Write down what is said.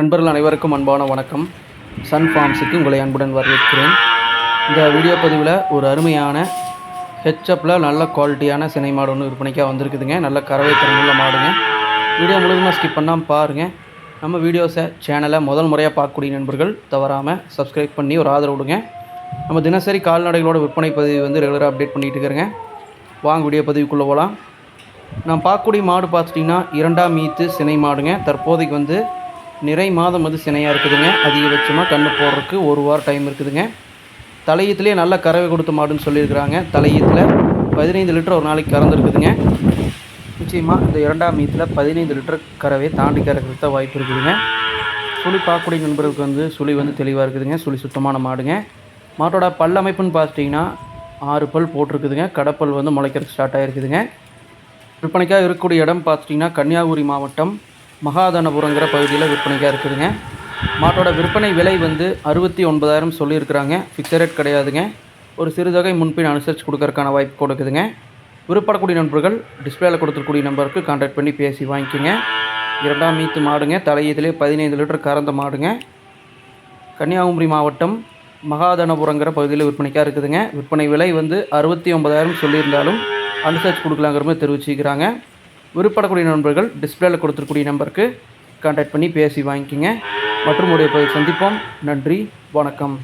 நண்பர்கள் அனைவருக்கும் அன்பான வணக்கம். சன் ஃபார்ம்ஸுக்கு உங்களை அன்புடன் வரவேற்கிறேன். இந்த வீடியோ பதிவில் ஒரு அருமையான ஹெச்அப்பில் நல்ல குவாலிட்டியான சினை மாடு ஒன்று விற்பனைக்காக வந்திருக்குதுங்க. நல்ல கறவை திறனுள்ள மாடுங்க. வீடியோ முழுவதுமாக ஸ்கிப் பண்ணாமல் பாருங்கள் நம்ம வீடியோஸை சேனலை முதல் முறையாக பார்க்கக்கூடிய நண்பர்கள் தவறாமல் சப்ஸ்கிரைப் பண்ணி ஒரு ஆதரவு விடுங்க. நம்ம தினசரி கால்நடைகளோட விற்பனை பதிவு வந்து ரெகுலராக அப்டேட் பண்ணிகிட்டு இருக்கிறேங்க. வாங்க வீடியோ பதிவுக்குள்ளே போகலாம் நான் பார்க்கக்கூடிய மாடு பார்த்துட்டிங்கன்னா இரண்டாம் மீத்து சினை மாடுங்க. தற்போதைக்கு வந்து நிறை மாதம் வந்து சினையாக இருக்குதுங்க. அதிகபட்சமாக கண்ணு போடுறதுக்கு ஒரு வாரம் டைம் இருக்குதுங்க. தலையத்துலேயே நல்ல கறவை கொடுத்த மாடுன்னு சொல்லியிருக்கிறாங்க. தலையத்தில் பதினைந்து லிட்டர் ஒரு நாளைக்கு கறந்துருக்குதுங்க நிச்சயமாக இந்த இரண்டாம் மீத்தில் பதினைந்து லிட்டர் கறவை தாண்டி கறக்கிறதுக்கு தான் வாய்ப்பு இருக்குதுங்க. சுழி பார்க்கக்கூடிய நண்பர்களுக்கு வந்து சுழி வந்து தெளிவாக இருக்குதுங்க. சுழி சுத்தமான மாடுங்க. மாட்டோட பல் அமைப்புன்னு பார்த்துட்டிங்கன்னா ஆறு பல் போட்டிருக்குதுங்க. கடப்பல் வந்து முளைக்கிறதுக்கு ஸ்டார்ட் ஆகிருக்குதுங்க விற்பனைக்காக இருக்கக்கூடிய இடம் பார்த்துட்டிங்கன்னா கன்னியாகுமரி மாவட்டம் மகாதனபுரங்கிற பகுதியில் விற்பனைக்காக இருக்குதுங்க. மாட்டோட விற்பனை விலை வந்து அறுபத்தி ஒன்பதாயிரம் சொல்லியிருக்கிறாங்க. ஃபிக்ஸட் ரேட் கிடையாதுங்க. ஒரு சிறுதொகை முன்பின் அனுசரித்து கொடுக்கறதுக்கான வாய்ப்பு கொடுக்குதுங்க. விருப்பப்படக்கூடிய நண்பர்கள் டிஸ்பிளேயில் கொடுத்துருக்கூடிய நம்பருக்கு கான்டாக்ட் பண்ணி பேசி வாங்கிக்கோங்க. இரண்டாம் மீத்து மாடுங்க. தலையீதிலே பதினைந்து லிட்டர் கறந்த மாடுங்க. கன்னியாகுமரி மாவட்டம் மகாதனபுரங்கிற பகுதியில் விற்பனைக்காக இருக்குதுங்க. விற்பனை விலை வந்து அறுபத்தி ஒன்பதாயிரம் சொல்லியிருந்தாலும் அனுசரித்து கொடுக்கலாங்கிற மாதிரி தெரிவிச்சுக்கிறாங்க. விருப்பப்படக்கூடிய நண்பர்கள் டிஸ்பிளேயில் கொடுத்துருக்கூடிய நம்பருக்கு கான்டாக்ட் பண்ணி பேசி வாங்கிக்கோங்க. மற்றும் உடைய பதிவு சந்திப்போம். நன்றி. வணக்கம்.